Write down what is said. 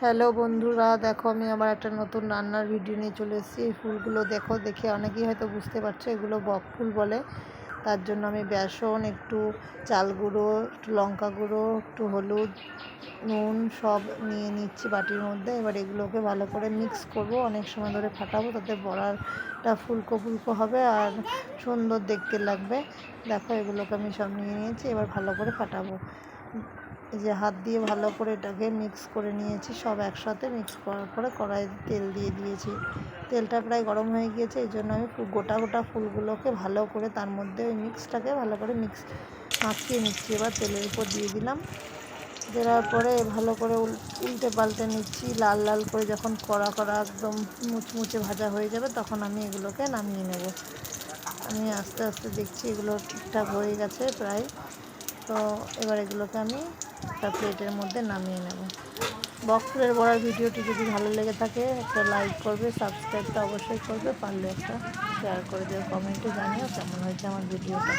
Hello বন্ধুরা, দেখো আমি আবার একটা নতুন রান্নার ভিডিও নিয়ে চলে এসেছি। এই ফুলগুলো দেখো, দেখে অনেকেই হয়তো বুঝতে পারছ, এগুলো বক ফুল বলে। তার জন্য আমি বেসন, একটু চাল গুঁড়ো, একটু লঙ্কা গুঁড়ো, একটু হলুদ, নুন সব নিয়ে নিচ্ছি বাটির মধ্যে। এবার এগুলোকে ভালো করে মিক্স করব। অনেক সময় ধরে ফাটাবো, তাতে বড়াটা ফুলকো ফুলকো হবে আর সুন্দর দেখতে লাগবে। দেখো এগুলোকে আমি সব নিয়ে নিয়েছি, এবার ভালো করে ফাটাবো। যে হাত দিয়ে ভালো করে এটাকে মিক্স করে নিয়েছি। সব একসাথে মিক্স করার পরে কড়াইতে তেল দিয়ে দিয়েছি। তেলটা প্রায় গরম হয়ে গিয়েছে, এই জন্য আমি গোটা গোটা ফুলগুলোকে ভালো করে তার মধ্যে ওই মিক্সটাকে ভালো করে মিক্স মাখিয়ে নিচ্ছি। এবার তেলের উপর দিয়ে দিলাম। দেওয়ার পরে ভালো করে উল্টে পাল্টে নিচ্ছি। লাল লাল করে যখন কড়া কড়া একদম মুচমুচে ভাজা হয়ে যাবে, তখন আমি এগুলোকে নামিয়ে নেব। আমি আস্তে আস্তে দেখছি এগুলো ঠিকঠাক হয়ে গেছে প্রায়। তো এবার এগুলোকে আমি একটা প্লেটের মধ্যে নামিয়ে নেব। বক্সের বড়ার ভিডিওটি যদি ভালো লেগে থাকে, একটা লাইক করবে সাবস্ক্রাইবটা অবশ্যই করবে, পারলে একটা শেয়ার করে দেবে কমেন্টে জানিও কেমন হয়েছে আমার ভিডিওটা।